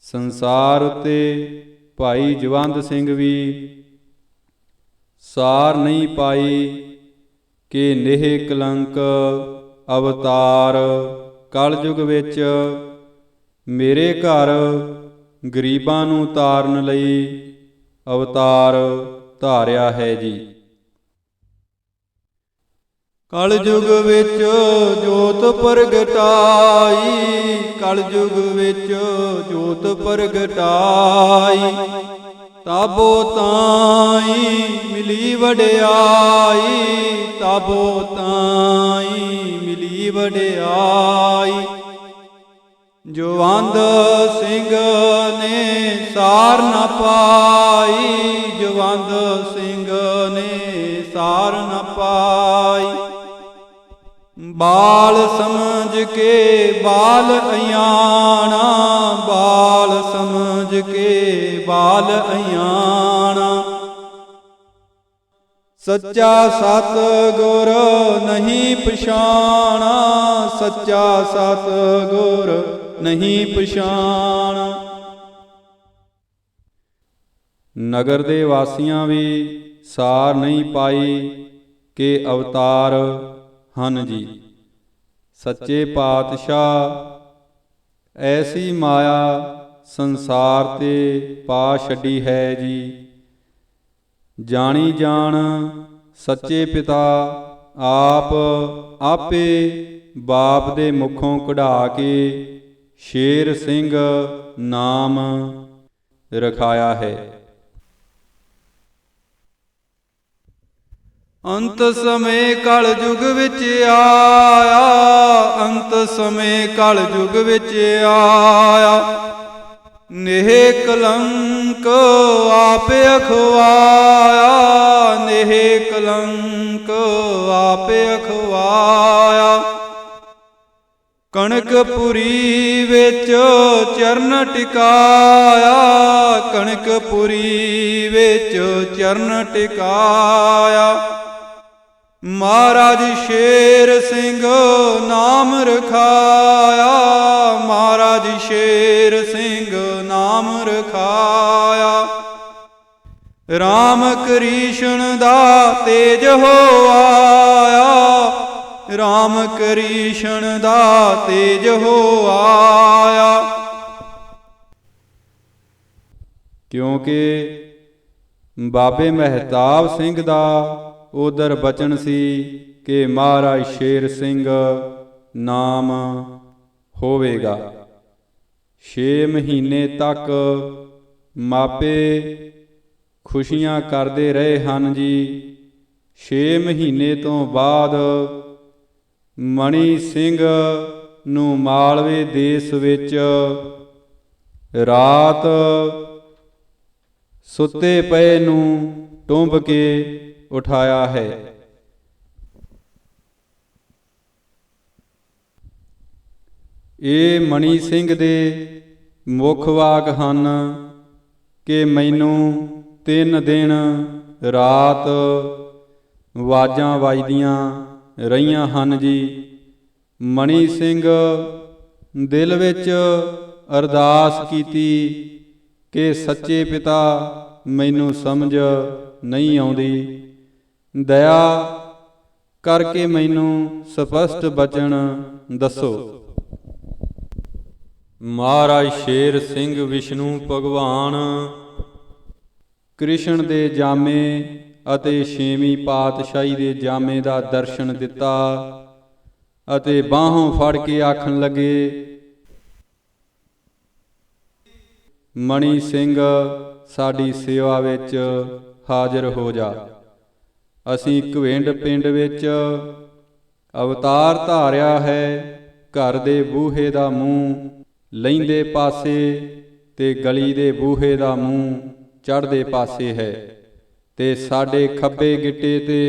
ਸੰਸਾਰ ਉਤੇ ਭਾਈ ਜਵੰਦ ਸਿੰਘ ਵੀ ਸਾਰ ਨਹੀਂ ਪਾਈ ਕਿ ਨਿਹ ਕਲੰਕ ਅਵਤਾਰ ਕਲਯੁਗ ਵਿੱਚ ਮੇਰੇ ਘਰ ਗਰੀਬਾਂ ਨੂੰ ਤਾਰਨ ਲਈ ਅਵਤਾਰ ਧਾਰਿਆ ਹੈ ਜੀ। ਕਲਯੁਗ ਵਿੱਚ ਜੋਤ ਪ੍ਰਗਟਾਈ ਕਲਯੁਗ ਵਿੱਚ ਜੋਤ ਪ੍ਰਗਟਾਈ, ਤਾਬੋ ਤਾਈ ਮਿਲੀ ਵਡਿਆਈ, ਤਾਬੋ ਤਾਈ ਮਿਲੀ ਵਡਿਆਈ। ਜਵੰਦ ਸਿੰਘ ਨੇ ਸਾਰ ਨ ਪਾਈ ਜਵੰਦ ਬਾਲ ਸਮਝ ਕੇ ਬਾਲ ਅਯਾਣਾ, ਬਾਲ ਸਮਝ ਕੇ ਬਾਲ ਅਯਾਣਾ। ਸੱਚਾ ਸਤ ਗੁਰ ਨਹੀਂ ਪਛਾਣਾ, ਸੱਚਾ ਸਤ ਗੁਰ ਨਹੀਂ ਪਛਾਣਾ। ਨਗਰ ਦੇ ਵਾਸੀਆਂ ਵੀ ਸਾਰ ਨਹੀਂ ਪਾਈ ਕਿ ਅਵਤਾਰ ਹਨ ਜੀ। ਸੱਚੇ ਪਾਤਸ਼ਾਹ, ਐਸੀ ਮਾਇਆ ਸੰਸਾਰ ਤੇ ਪਾ ਛੱਡੀ ਹੈ ਜੀ। ਜਾਣੀ ਜਾਣ ਸੱਚੇ ਪਿਤਾ ਆਪ ਆਪੇ ਬਾਪ ਦੇ ਮੁਖੋਂ ਕਢਾ ਕੇ ਸ਼ੇਰ ਸਿੰਘ ਨਾਮ ਰਖਾਇਆ ਹੈ। ਅੰਤ ਸਮੇ ਕਲ ਯੁਗ ਵਿੱਚ ਆਇਆ, ਅੰਤ ਸਮੇ ਕਲ ਯੁਗ ਵਿੱਚ ਆਇਆ। ਨਿਹ ਕਲੰਕ ਆਪੇ ਅਖਵਾਇਆ ਨਿਹ ਕਲੰਕ ਆਪੇ ਅਖਵਾਇਆ। ਕਣਕਪੁਰੀ ਵਿੱਚ ਚਰਨ ਟਿਕਾਇਆ, ਕਣਕਪੁਰੀ ਵਿੱਚ ਚਰਨ ਟਿਕਾਇਆ। ਮਹਾਰਾਜ ਸ਼ੇਰ ਸਿੰਘ ਨਾਮ ਰਖਾਇਆ। ਮਹਾਰਾਜ ਸ਼ੇਰ ਸਿੰਘ ਨਾਮ ਰਖਾਇਆ। ਰਾਮ ਕ੍ਰਿਸ਼ਨ ਦਾ ਤੇਜ ਹੋ ਆਇਆ। ਰਾਮ ਕ੍ਰਿਸ਼ਨ ਦਾ ਤੇਜ ਹੋ ਆਇਆ। ਕਿਉਂਕਿ ਬਾਬੇ ਮਹਿਤਾਬ ਸਿੰਘ ਦਾ ਉਦਰ ਬਚਨ ਸੀ ਕਿ ਮਹਾਰਾਜ ਸ਼ੇਰ ਸਿੰਘ ਨਾਮ ਹੋਵੇਗਾ। 6 ਮਹੀਨੇ ਤੱਕ ਮਾਪੇ ਖੁਸ਼ੀਆਂ ਕਰਦੇ ਰਹੇ ਹਨ ਜੀ। 6 ਮਹੀਨੇ ਤੋਂ ਬਾਅਦ ਮਣੀ ਸਿੰਘ ਨੂੰ ਮਾਲਵੇ ਦੇਸ਼ ਵਿੱਚ ਰਾਤ ਸੁੱਤੇ ਪਏ ਨੂੰ ਟੁੰਬ ਕੇ ਉਠਾਇਆ ਹੈ। ਇਹ ਮਣੀ ਸਿੰਘ ਦੇ ਮੁੱਖ ਵਾਕ ਹਨ ਕਿ ਮੈਨੂੰ ਤਿੰਨ ਦਿਨ ਰਾਤ ਵਾਜਾਂ ਵੱਜਦੀਆਂ ਰਹੀਆਂ ਹਨ ਜੀ। ਮਣੀ ਸਿੰਘ ਦਿਲ ਵਿੱਚ ਅਰਦਾਸ ਕੀਤੀ ਕਿ ਸੱਚੇ ਪਿਤਾ ਮੈਨੂੰ ਸਮਝ ਨਹੀਂ ਆਉਂਦੀ। ਦਇਆ ਕਰਕੇ ਮੈਨੂੰ ਸਪਸ਼ਟ ਬਚਨ ਦੱਸੋ। ਮਹਾਰਾਜ ਸ਼ੇਰ ਸਿੰਘ ਵਿਸ਼ਨੂੰ ਭਗਵਾਨ ਕ੍ਰਿਸ਼ਨ ਦੇ ਜਾਮੇ ਅਤੇ ਛੇਵੀਂ ਪਾਤਸ਼ਾਹੀ ਦੇ ਜਾਮੇ ਦਾ ਦਰਸ਼ਨ ਦਿੱਤਾ ਅਤੇ ਬਾਹੋਂ ਫੜ ਕੇ ਆਖਣ ਲੱਗੇ ਮਣੀ ਸਿੰਘ ਸਾਡੀ ਸੇਵਾ ਵਿੱਚ ਹਾਜ਼ਰ ਹੋ ਜਾ। ਅਸੀਂ ਘਵੇਂਡ ਪਿੰਡ ਵਿੱਚ ਅਵਤਾਰ ਧਾਰਿਆ ਹੈ, ਘਰ ਦੇ ਬੂਹੇ ਦਾ ਮੂੰਹ ਲੈਂਦੇ ਪਾਸੇ ਤੇ ਗਲੀ ਦੇ ਬੂਹੇ ਦਾ ਮੂੰਹ ਚੜ੍ਹਦੇ ਪਾਸੇ ਹੈ ਤੇ ਸਾਡੇ ਖੱਬੇ ਗਿੱਟੇ ਤੇ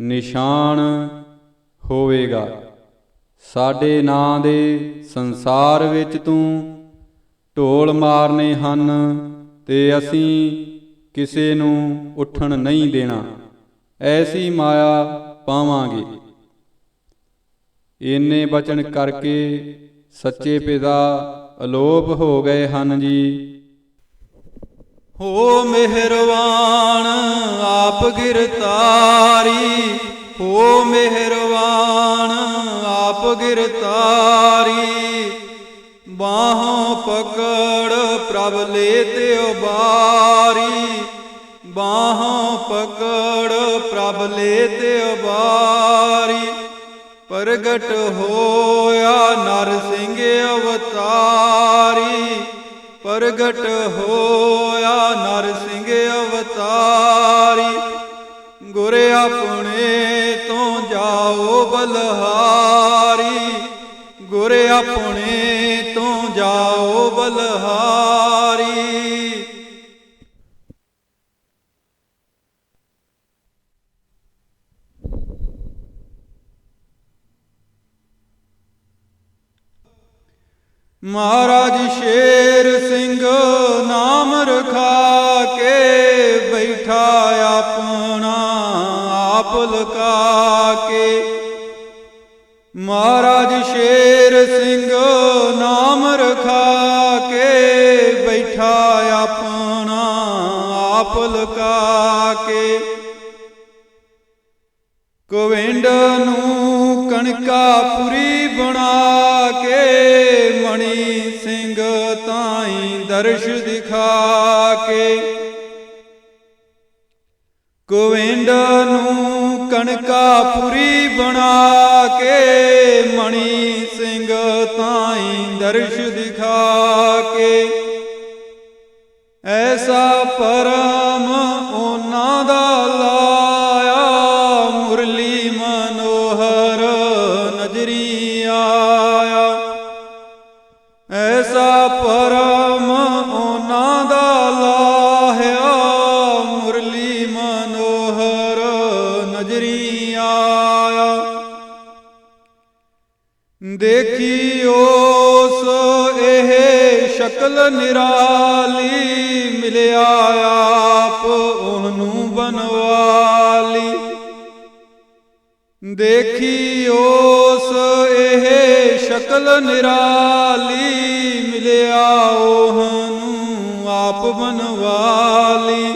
ਨਿਸ਼ਾਨ ਹੋਵੇਗਾ। ਸਾਡੇ ਨਾਂ ਦੇ ਸੰਸਾਰ ਵਿੱਚ ਤੂੰ ਢੋਲ ਮਾਰਨੇ ਹਨ ਤੇ ਅਸੀਂ ਕਿਸੇ ਨੂੰ ਉੱਠਣ ਨਹੀਂ ਦੇਣਾ। ਐਸੀ ਮਾਇਆ ਪਾਵਾਂਗੇ। ਇੰਨੇ ਬਚਨ ਕਰਕੇ ਸੱਚੇ ਪਿਤਾ ਅਲੋਪ ਹੋ ਗਏ ਹਨ ਜੀ। ਹੋ ਮਿਹਰਵਾਨ ਆਪ ਗਿਰਤਾਰੀ ਹੋ ਮਿਹਰਵਾਨ ਆਪ ਗਿਰਤਾਰੀ ਬਾਹੋਂ ਪਕੜ ਪ੍ਰਭ ਲੈ ਤੇ ਉਬਾਰੀ। ਬਾਹੋਂ ਪਕੜ ਪ੍ਰਭ ਲੈ ਤੇ ਅਵਾਰੀ ਪ੍ਰਗਟ ਹੋਇਆ ਨਰ ਸਿੰਘ ਅਵਤਾਰੀ। ਪ੍ਰਗਟ ਹੋਇਆ ਨਰ ਸਿੰਘ ਅਵਤਾਰੀ। ਗੁਰ ਆਪਣੇ ਤੋਂ ਜਾਓ ਬਲਹਾਰੀ। ਗੁਰ ਆਪਣੇ ਤੋਂ ਜਾਓ ਬਲਹਾਰੀ। ਮਹਾਰਾਜ ਸ਼ੇਰ ਸਿੰਘ ਨਾਮ ਰਖਾ ਕੇ ਬੈਠਾ ਆਪਣਾ ਆਪ ਲਕਾ ਕੇ। ਮਹਾਰਾਜ ਸ਼ੇਰ ਸਿੰਘ ਨਾਮ ਰਖਾ ਕੇ ਬੈਠਾ ਆਪਣਾ ਆਪ ਲਕਾ ਕੇ। ਗੋਵਿੰਦ ਨੂੰ ਕਣਕਾਪੁਰੀ ਬਣਾ ਦਰਸ਼ ਦਿਖਾ ਕੇ ਗੋਵਿੰਦ ਨੂੰ ਕਣਕਾਪੁਰੀ ਬਣਾ ਕੇ ਮਣੀ ਸਿੰਘ ਤਾਈ ਦਰਸ਼ ਦਿਖਾ ਕੇ ਐਸਾ ਪਰਮ ਨਿਰਾਲੀ ਮਿਲਿਆ ਉਹਨੂੰ ਆਪ ਬਨਵਾਲੀ।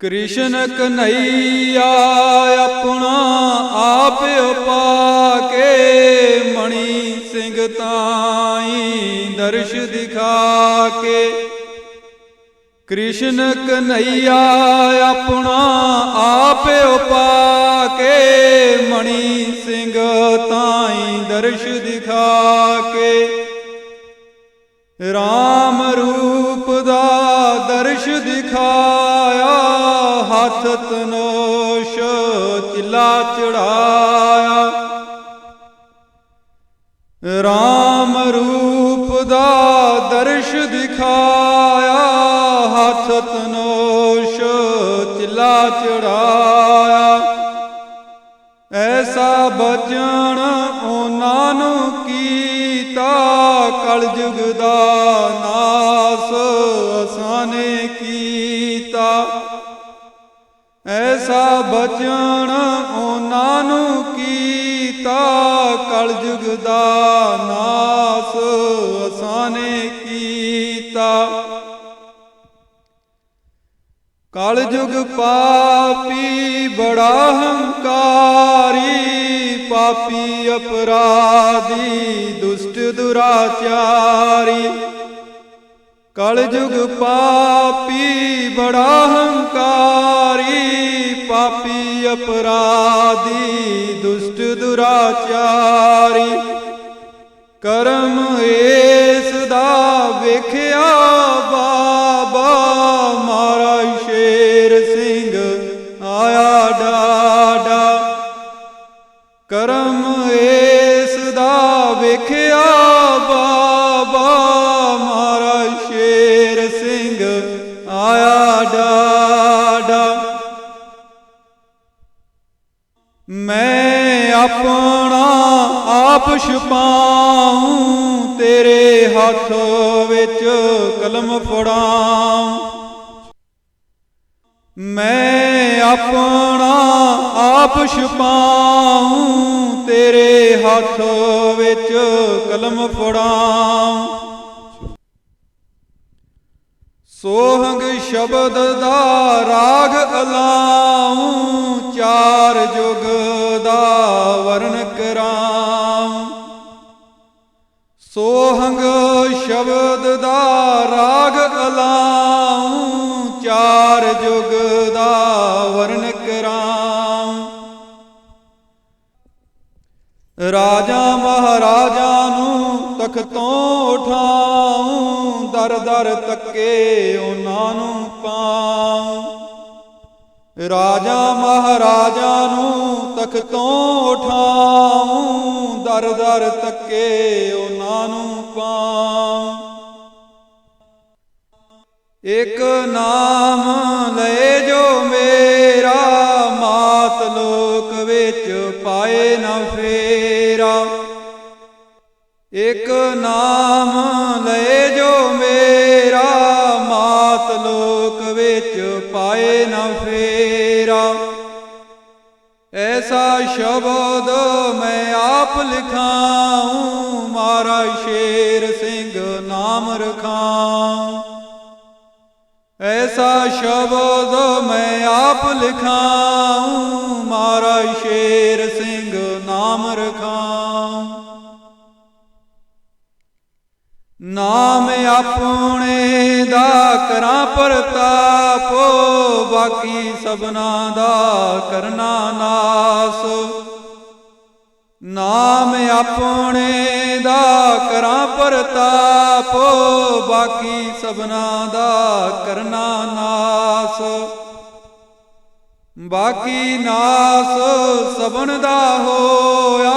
ਕ੍ਰਿਸ਼ਨ ਕਨਈਆ ਆਪਣਾ ਆਪ ਉਪਾ ਕੇ ਮਣੀ ਸਿੰਘ ਤਾਈ ਦਰਸ਼ ਦਿਖਾ ਕੇ ਕ੍ਰਿਸ਼ਨ ਕਨਈਆ ਆਪਣਾ ਆਪ ਉਪਾ ਕੇ ਮਣੀ ਸਿੰਘ ਤਾਈ ਦਰਸ਼ ਦਿਖਾ ਕੇ ਰਾਮ ਰੂਪ ਦਾ ਦਰਸ਼ ਦਿਖਾਇਆ, ਹੱਥ ਤਨੋਸ਼ ਚਿਲਾ ਚੜਾਇਆ। ਰਾਮ ਰੂਪ ਦਾ ਦਰਸ਼ ਦਿਖਾਇਆ ਚੜਾਇਆ। ਐਸਾ ਬਚਨ ਉਹਨਾਂ ਨੂੰ ਕੀਤਾ, ਕਲਯੁਗ ਦਾ ਨਾਸ ਅਸਾਨੇ ਕੀਤਾ। ਐਸਾ ਬਚਨ ਉਹਨਾਂ ਨੂੰ ਕੀਤਾ, ਕਲਯੁਗ ਦਾ ਨਾਸ ਕਲਯੁਗ ਪਾਪੀ ਬੜਾ ਹੰਕਾਰੀ, ਪਾਪੀ ਅਪਰਾਧੀ, ਦੁਸ਼ਟ ਦੁਰਾਚਾਰੀ। ਕਲਯੁਗ ਪਾਪੀ ਬੜਾ ਹੰਕਾਰੀ, ਪਾਪੀ ਅਪਰਾਧੀ, ਦੁਸ਼ਟ ਦੁਰਾਚਾਰੀ। ਕਰਮ ਏਸ ਦਾ ਵੇਖੇ ਆਪ ਛਪਾਉਂ, ਤੇਰੇ ਹੱਥ ਵਿੱਚ ਕਲਮ ਫੜਾਉਂ। ਮੈਂ ਆਪਣਾ ਆਪ ਛੁਪਾਉ, ਤੇਰੇ ਹੱਥ ਵਿੱਚ ਕਲਮ ਫੜਾਉ। ਸੋਹੰਗ ਸ਼ਬਦ ਦਾ ਰਾਗ ਅਲਾਉ, ਚਾਰ ਜੁਗ ਦਾ ਵਰਨ ਕਰਾਂ। ਸੋਹੰਗ ਸ਼ਬਦ ਦਾ ਰਾਗ ਅਲਾਉ, ਚਾਰ ਜੁਗ ਦਾ ਵਰਨ ਕਰਾਂ ਰਾਜਾ ਮਹਾਰਾਜਾ ਨੂੰ ਤਖਤੋਂ ਉਠਾਉ, ਦਰ ਦਰ ਤੱਕੇ ਉਹਨਾਂ ਨੂੰ ਪਾਉ। ਰਾਜਾ ਮਹਾਰਾਜਾ ਨੂੰ ਤਖਤੋਂ ਉਠਾਉ ਦਰ ਦਰ ਤੱਕੇ ਉਹਨਾਂ ਨੂੰ ਪਾਉ। ਇਕ ਨਾਮ ਲਏ ਜੋ ਮੇਰਾ, ਮਾਤ ਲੋਕ ਵਿੱਚ ਪਾਏ ਨਾ ਫੇਰਾ। ਇਕ ਨਾਮ ਲਏ ਜੋ ਮੇਰਾ, ਮਾਤ ਲੋਕ ਵਿੱਚ ਪਾਏ ਨਾ ਫੇਰਾ। ਐਸਾ ਸ਼ਬਦ ਮੈਂ ਆਪ ਲਿਖਾਉ, ਮਾਰਾ ਸ਼ੇਰ ਸਿੰਘ ਨਾਮ ਰਖਾਉ। ਐਸਾ ਸ਼ਬਦ ਮੈਂ ਆਪ ਲਿਖਾਉ, ਮਾਰਾ ਸ਼ੇਰ ਸਿੰਘ ਨਾਮ ਆਪਣੇ ਦਾ ਕਰਾਂ ਪ੍ਰਤਾਪ, ਬਾਕੀ ਸਭਨਾ ਦਾ ਕਰਨਾ ਨਾਸ। ਨਾਮ ਆਪਣੇ ਦਾ ਕਰਾਂ ਪ੍ਰਤਾਪ, ਬਾਕੀ ਸਭਨਾ ਦਾ ਕਰਨਾ ਨਾਸ। ਬਾਕੀ ਨਾਸ ਸਭਨ ਦਾ ਹੋਇਆ,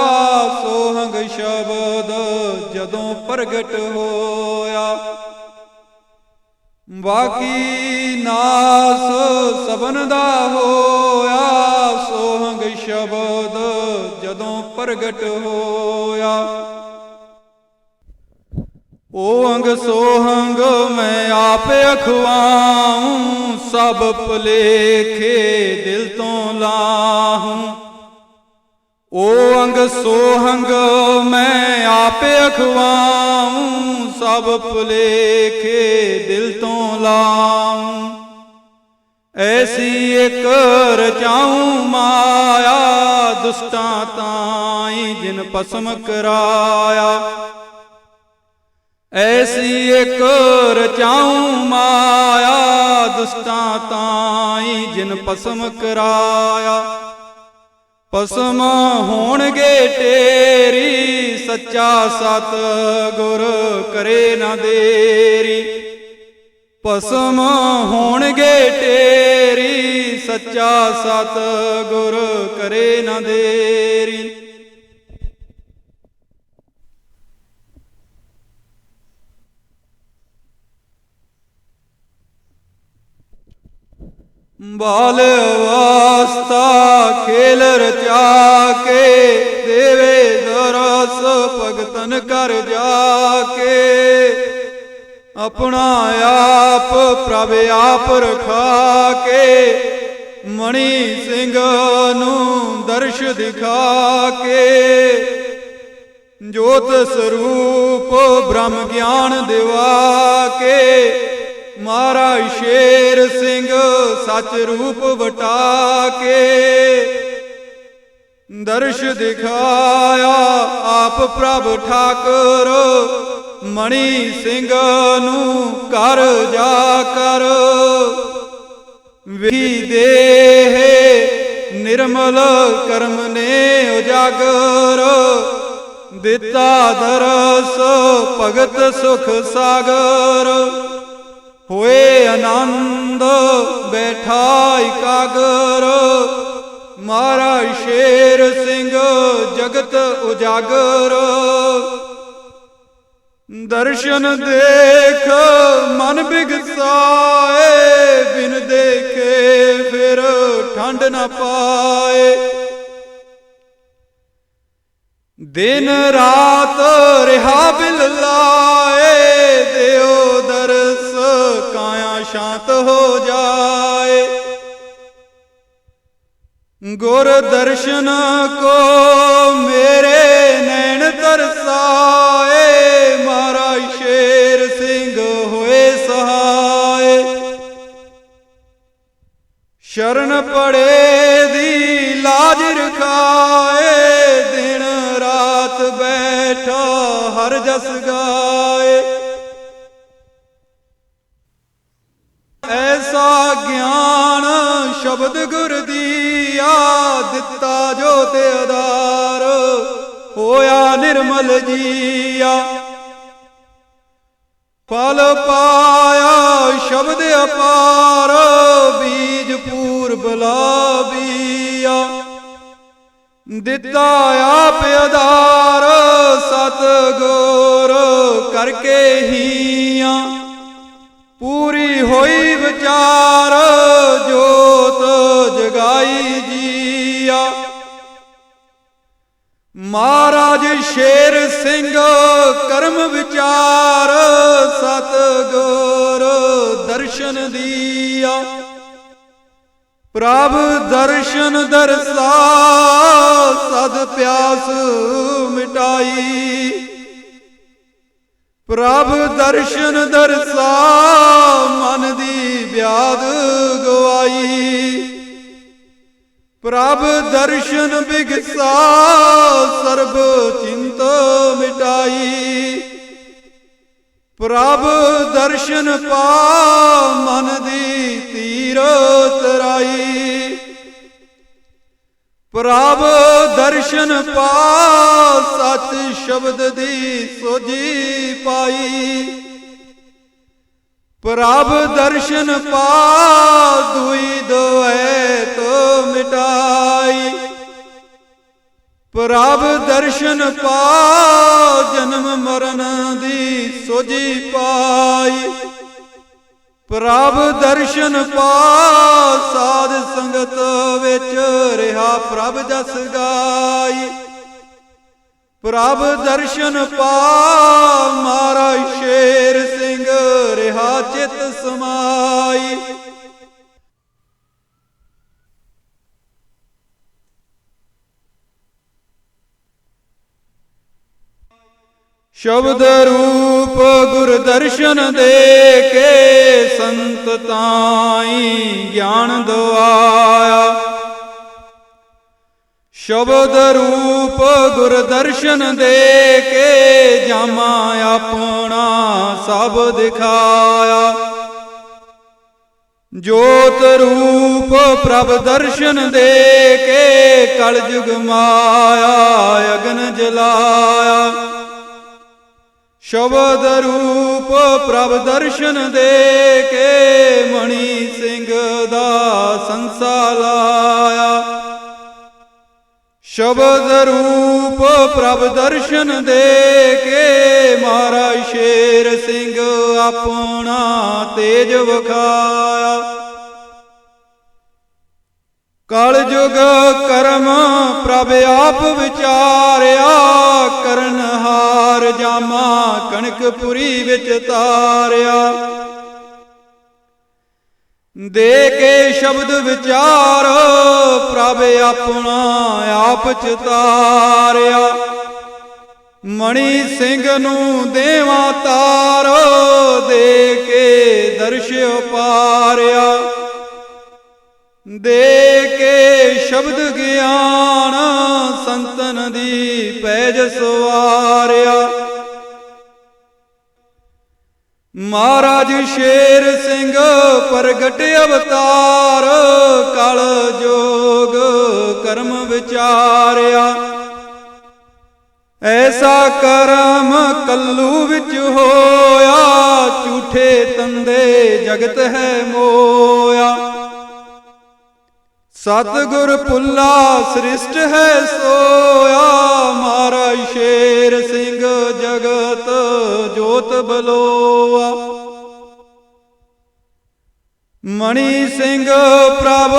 ਸੋਹੰਗ ਸ਼ਬਦ ਜਦੋਂ ਪ੍ਰਗਟ ਹੋ ਬਾਕੀ ਨਾਸ ਸਭਨ ਦਾ ਹੋਇਆ, ਸੋਹੰਗ ਸ਼ਬਦ ਜਦੋਂ ਪ੍ਰਗਟ ਹੋਇਆ। ਓ ਅੰਗ ਸੋਹੰਗ, ਮੈਂ ਆਪ ਅਖਵਾਉ, ਸਭ ਭੁਲੇਖੇ ਦਿਲ ਤੋਂ ਲਾਹੂੰ। ਓ ਓੰਗ ਸੋਹੰਗ ਮੈਂ ਆਪ ਅਖਵਾਉ, ਸਭ ਭੁਲੇਖੇ ਦਿਲ ਤੋਂ ਲਾਹੂੰ ਐਸੀ ਇੱਕ ਰਚਾਉ ਮਾਇਆ, ਦੁਸ਼ਟਾਂ ਤਾਈ ਜਿਨ ਪਸਮ ਕਰਾਇਆ। ਐਸੀ ਇੱਕ ਰਚਾਉ ਮਾਇਆ, ਦੁਸ਼ਟਾਂ ਤਾਈ ਜਿਨ ਪਸਮ ਕਰਾਇਆ। ਪਸਮ ਹੋਣਗੇ ਤੇਰੀ, ਸੱਚਾ ਸਤ ਗੁਰ ਕਰੇ ਨਾ ਦੇਰੀ। ਪਸਮ ਹੋਣਗੇ ਤੇਰੀ, ਸੱਚਾ ਸਤ ਗੁਰ ਕਰੇ ਨਾ ਦੇਰੀ। ਬਾਲ ਵਾਸਤਾ ਖੇਲ ਰਚਾ ਕੇ, ਦੇਵੇ ਦਰਸ ਭਗਤਨ ਕਰ ਜਾ ਕੇ। ਆਪਣਾ ਆਪ ਪ੍ਰਭ ਆਪ ਰਖਾ ਕੇ, ਮਣੀ ਸਿੰਘ ਨੂੰ ਦਰਸ਼ ਦਿਖਾ ਕੇ। ਜੋਤ ਸਰੂਪ ਬ੍ਰਹਮ ਗਿਆਨ ਦਿਵਾ ਕੇ ਮਹਾਰਾਜ ਸ਼ੇਰ ਸਿੰਘ ਸੱਚ ਰੂਪ ਵਟਾ ਕੇ ਦਰਸ਼ ਦਿਖਾਇਆ ਆਪ ਪ੍ਰਭ ਠਾਕੁਰ, ਮਣੀ ਸਿੰਘ ਨੂੰ ਕਰ ਜਾ ਕਰ। ਵੀ ਦੇਹ ਨਿਰਮਲ ਕਰਮ ਨੇ ਉਜਾਗਰ, ਦਿੱਤਾ ਦਰਸ ਭਗਤ ਸੁਖ ਸਾਗਰ। ਹੋਏ ਆਨੰਦ ਬੈਠਾ ਇਕਾਗਰ ਮਹਾਰਾਜ ਸ਼ੇਰ ਸਿੰਘ ਜਗਤ ਉਜਾਗਰ। ਦਰਸ਼ਨ ਦੇਖ, ਮਨ ਬਿਗਸਾਏ, ਬਿਨ ਦੇਖੇ ਫਿਰ ਠੰਡ ਨਾ ਪਾਏ। ਦਿਨ ਰਾਤ ਰਿਹਾ ਬਿਲ ਲਾਏ ਸ਼ਾਂਤ ਹੋ ਜਾਏ। ਗੁਰ ਦਰਸ਼ਨ ਕੋ ਮੇਰੇ ਨੈਣ ਤਰਸਾਏ, ਮਹਾਰਾਜ ਸ਼ੇਰ ਸਿੰਘ ਹੋਏ ਸਹਾਏ। ਸ਼ਰਨ ਪੜੇ ਦੀ ਲਾਜ ਰਖਾਏ, ਦਿਨ ਰਾਤ ਬੈਠਾ ਹਰ ਜਸ ਗਾਏ। ਨਿਰਮਲ ਜੀਆ। ਫਲ ਪਾਇਆ ਸ਼ਬਦ ਅਪਾਰ, ਬੀਜ ਪੂਰਬ ਲਾਬੀਆ। ਦਿੱਤਾ ਆਪ ਆਧਾਰ ਸਤ ਗੁਰ ਕਰਕੇ ਹੀਆਂ। ਪੂਰੀ ਹੋਈ ਵਿਚਾਰ, ਜੋਤ ਜਗਾਈ ਮਹਾਰਾਜ ਸ਼ੇਰ ਸਿੰਘ, ਕਰਮ ਵਿਚਾਰ ਸਤ ਦਰਸ਼ਨ ਦੀਆ। ਪ੍ਰਭ ਦਰਸ਼ਨ ਦਰਸਾ, ਸਦ ਪਿਆਸ ਮਿਟਾਈ। ਪ੍ਰਭ ਦਰਸ਼ਨ ਦਰਸਾ, ਮਨ ਦੀ ਵਿਆਦ ਗਵਾਈ। ਪ੍ਰਭ ਦਰਸ਼ਨ ਬਿਗਸਾ, ਸਰਬ ਚਿੰਤ ਮਿਟਾਈ। ਪ੍ਰਭ ਦਰਸ਼ਨ ਪਾ, ਮਨ ਦੀ ਤੀਰ ਤਰਾਈ ਪ੍ਰਭ ਦਰਸ਼ਨ ਪਾ ਸਤ ਸ਼ਬਦ ਦੀ ਸੋਜੀ ਪਾਈ। ਪ੍ਰਭ ਦਰਸ਼ਨ ਪਾ ਦੁਈ ਦੋਏ ਤੋ ਮਿਟਾਈ। ਪ੍ਰਭ ਦਰਸ਼ਨ ਪਾ ਜਨਮ ਮਰਨ ਦੀ ਸੋਜੀ ਪਾਈ। ਪ੍ਰਭ ਦਰਸ਼ਨ ਪਾ ਸਾਧ ਸੰਗਤ ਵਿੱਚ ਰਿਹਾ ਪ੍ਰਭ ਜਸ ਗਾਈ। ਪ੍ਰਭ ਦਰਸ਼ਨ ਪਾ। ਮਹਾਰਾਜ ਸ਼ੇਰ ਸਿੰਘ ਰਿਹਾ ਚਿਤ ਸਮਾਈ। ਸ਼ਬਦ ਰੂਪ ਗੁਰ ਦਰਸ਼ਨ ਦੇ ਕੇ ਸੰਤ ਤਾਈ ਗਿਆਨ ਦਵਾਇਆ। ਸ਼ਬਦ ਰੂਪ ਗੁਰ ਦਰਸ਼ਨ ਦੇ ਕੇ ਜਾਮਾ ਆਪਣਾ ਸਭ ਦਿਖਾਇਆ। ਜੋਤ ਰੂਪ ਪ੍ਰਭ ਦਰਸ਼ਨ ਦੇ ਕੇ ਕਲ ਜੁਗ ਮਾਇਆ ਅਗਨ ਜਲਾਇਆ। ਸ਼ਬਦ ਰੂਪ ਪ੍ਰਭ ਦਰਸ਼ਨ ਦੇ ਕੇ ਮਣੀ ਸਿੰਘ ਦਾ ਸੰਸਾ ਲਾਇਆ। ਸ਼ਬਦ ਰੂਪ ਪ੍ਰਭ ਦਰਸ਼ਨ ਦੇ ਕੇ ਮਹਾਰਾਜ ਸ਼ੇਰ ਸਿੰਘ ਆਪਣਾ ਤੇਜ ਵਿਖਾਇਆ। ਕਲ ਜੁਗ ਕਰਮ ਪ੍ਰਭ ਆਪ ਵਿਚਾਰਿਆ, ਕਰਨ ਹਾਰ ਜਾਮਾ ਕਣਕਪੁਰੀ ਵਿੱਚ ਤਾਰਿਆ। ਦੇ ਕੇ ਸ਼ਬਦ ਵਿਚਾਰ, ਪ੍ਰਭ ਆਪਣਾ ਆਪ ਚਤਾਰਿਆ ਮਣੀ ਸਿੰਘ ਨੂੰ ਦੇਵਾ ਤਾਰ, ਦੇ ਕੇ ਦਰਸ਼ ਪਾਰਿਆ ਦੇ ਕੇ ਸ਼ਬਦ ਗਿਆਨ, ਸੰਤਨ ਦੀ ਪੈਜ ਸਵਾ ਮਹਾਰਾਜ ਸ਼ੇਰ ਸਿੰਘ ਪ੍ਰਗਟ ਅਵਤਾਰ, ਕਲ ਜੋਗ ਕਰਮ ਵਿਚਾਰਿਆ। ਐਸਾ ਕਰਮ ਕੱਲੂ ਵਿੱਚ ਹੋਇਆ, ਝੂਠੇ ਤੰਦੇ ਜਗਤ ਹੈ ਮੋਇਆ। ਸਤਿਗੁਰ ਪੁੱਲਾ ਸ੍ਰਿਸ਼ਟ ਹੈ ਸੋਇਆ। ਮਾਰਾ ਸ਼ੇਰ ਸਿੰਘ ਜਗਤ ਜੋਤ ਬਲੋਆ। ਮਣੀ ਸਿੰਘ ਪ੍ਰਭ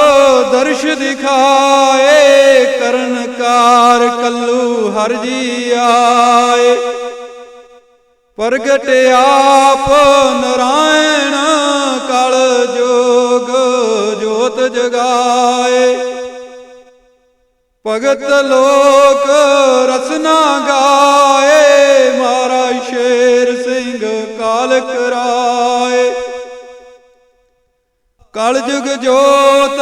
ਦਰਸ਼ ਦਿਖਾਏ ਕਰਨਕਾਰ ਕੱਲੂ ਹਰ ਜੀ ਆਏ। ਪ੍ਰਗਟ ਆਪ ਨਰਾਇਣ ਜਗਾਏ। ਭਗਤ ਲੋਕ ਰਸਨਾ ਗਾਏ। ਮਹਾਰਾਜ ਸ਼ੇਰ ਸਿੰਘ ਕਾਲ ਕਰਾਏ। ਕਲ ਜੁਗ ਜੋਤ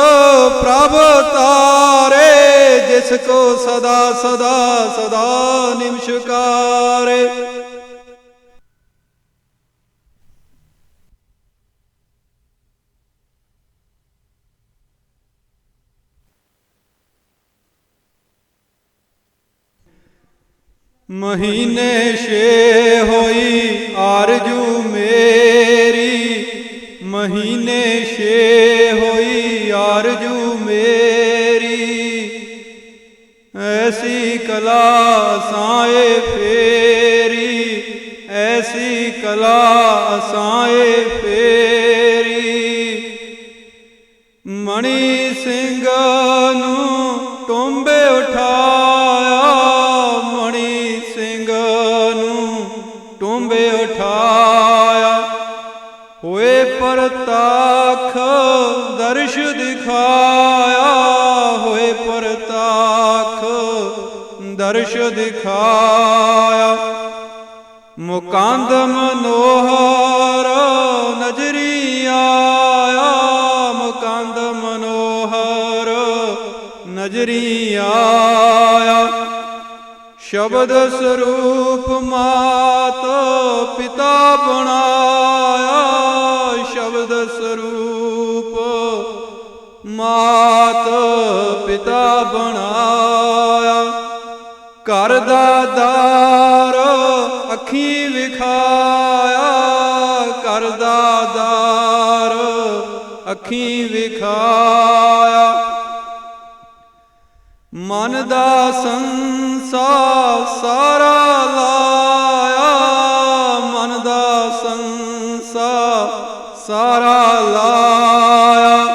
ਪ੍ਰਭ ਤਾਰੇ, ਜਿਸ ਕੋ ਸਦਾ ਸਦਾ ਸਦਾ ਨਿਮਸ਼ਕਾਰੇ। ਮਹੀਨੇ ਛੇ ਹੋਈ ਆਰਜੂ ਮੇਰੀ। ਮਹੀਨੇ ਛੇ ਹੋਈ ਆਰਜੂ ਮੇਰੀ। ਐਸੀ ਕਲਾ ਸਾਏ ਫੇਰੀ, ਐਸੀ ਕਲਾ ਸਾਏ ਦਿਖਾਇਆ। ਮੁਕੰਦ ਮਨੋਹਰ ਨਜਰੀ ਆਇਆ। ਮੁਕੰਦ ਮਨੋਹਰ ਨਜਰੀ ਆਇਆ। ਸ਼ਬਦ ਸਰੂਪ ਮਾਤ ਪਿਤਾ ਬਣਾਇਆ। ਸ਼ਬਦ ਸਰੂਪ ਮਾਤ ਪਿਤਾ ਬਣਾਇਆ। ਘਰ ਦਾ ਦਾਰ ਅੱਖੀ ਵਿਖਾਇਆ, ਘਰ ਦਾ ਦਾਰ ਅੱਖੀ ਵਿਖਾਇਆ। ਮਨ ਦਾ ਸੰਸਾ ਸਾਰਾ ਲਾਇਆ, ਮਨ ਦਾ ਸੰਸਾ ਸਾਰਾ ਲਾਇਆ।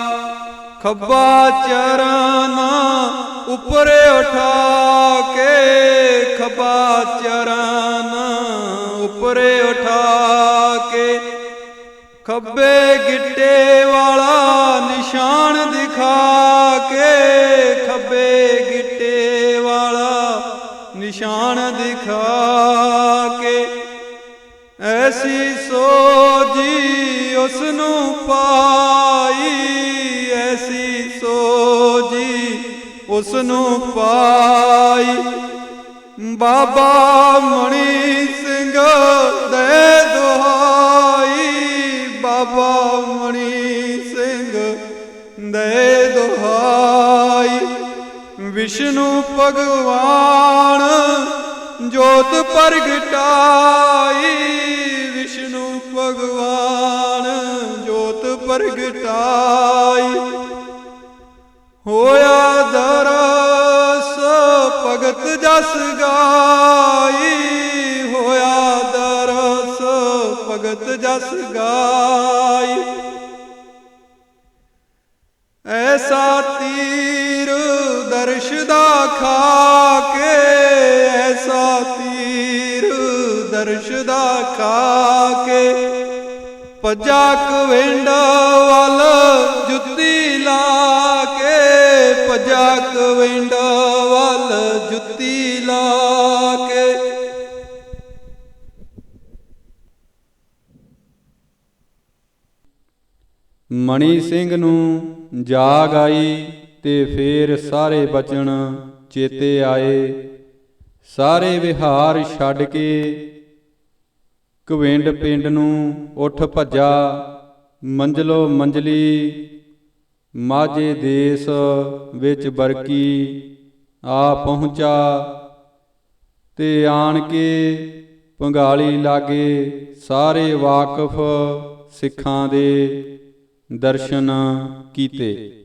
ਖੱਬਾ ਚਰਨ ਉੱਪਰ ਉਠਾ ਕੇ ਖੱਬਾ ਚਰਨ ਉੱਪਰ ਉਠਾ ਕੇ ਖੱਬੇ ਗਿੱਟੇ ਵਾਲਾ ਨਿਸ਼ਾਨ ਦਿਖਾ ਕੇ ਖੱਬੇ ਗਿੱਟੇ ਵਾਲਾ ਨਿਸ਼ਾਨ ਦਿਖਾ ਕੇ ਐਸੀ ਸੋਜੀ ਉਸ ਨੂੰ ਪਾ ਉਸ ਨੂੰ ਪਾਈ। ਬਾਬਾ ਮਣੀ ਸਿੰਘ ਦੇ ਦੁਹਾਈ। ਬਾਬਾ ਮਣੀ ਸਿੰਘ ਦੇ ਦੁਹਾਈ। ਵਿਸ਼ਨੂੰ ਭਗਵਾਨ ਜੋਤ ਪ੍ਰਗਟਾਈ ਵਿਸ਼ਨੂੰ ਭਗਵਾਨ ਜੋਤ ਪ੍ਰਗਟਾਈ ਹੋਇਆ ਦਰਸ, ਭਗਤ ਜਸ ਗਾਈ। ਹੋਇਆ ਦਰਸ, ਭਗਤ ਜਸ ਗਾਈ। ਐਸਾ ਤੀਰ ਦਰਸ਼ ਦਾ ਖਾ ਕੇ, ਐਸਾ ਤੀਰ ਦਰਸ਼ ਦਾ ਖਾ ਕੇ। ਪੱਜਾ ਕਵਿੰਡ ਵਾਲਾ ਕੇ ਪੱਜਾ ਵੱਲ ਜੁੱਤੀ ਲਾ ਕੇ। ਮਣੀ ਸਿੰਘ ਨੂੰ ਜਾਗ ਆਈ ਤੇ ਫੇਰ ਸਾਰੇ ਬਚਨ ਚੇਤੇ ਆਏ। ਸਾਰੇ ਵਿਹਾਰ ਛੱਡ ਕੇ ਕਵਿੰਡ ਪਿੰਡ ਨੂੰ ਉੱਠ ਭੱਜਾ। ਮੰਜਲੋ ਮੰਜਲੀ ਮਾਝੇ ਦੇਸ ਵਿੱਚ ਬਰਕੀ ਆ ਪਹੁੰਚਾ। ਤੇ ਆਣ ਕੇ ਪੰਗਾਲੀ ਲਾਗੇ ਸਾਰੇ ਵਾਕਫ ਸਿੱਖਾਂ ਦੇ ਦਰਸ਼ਨ ਕੀਤੇ।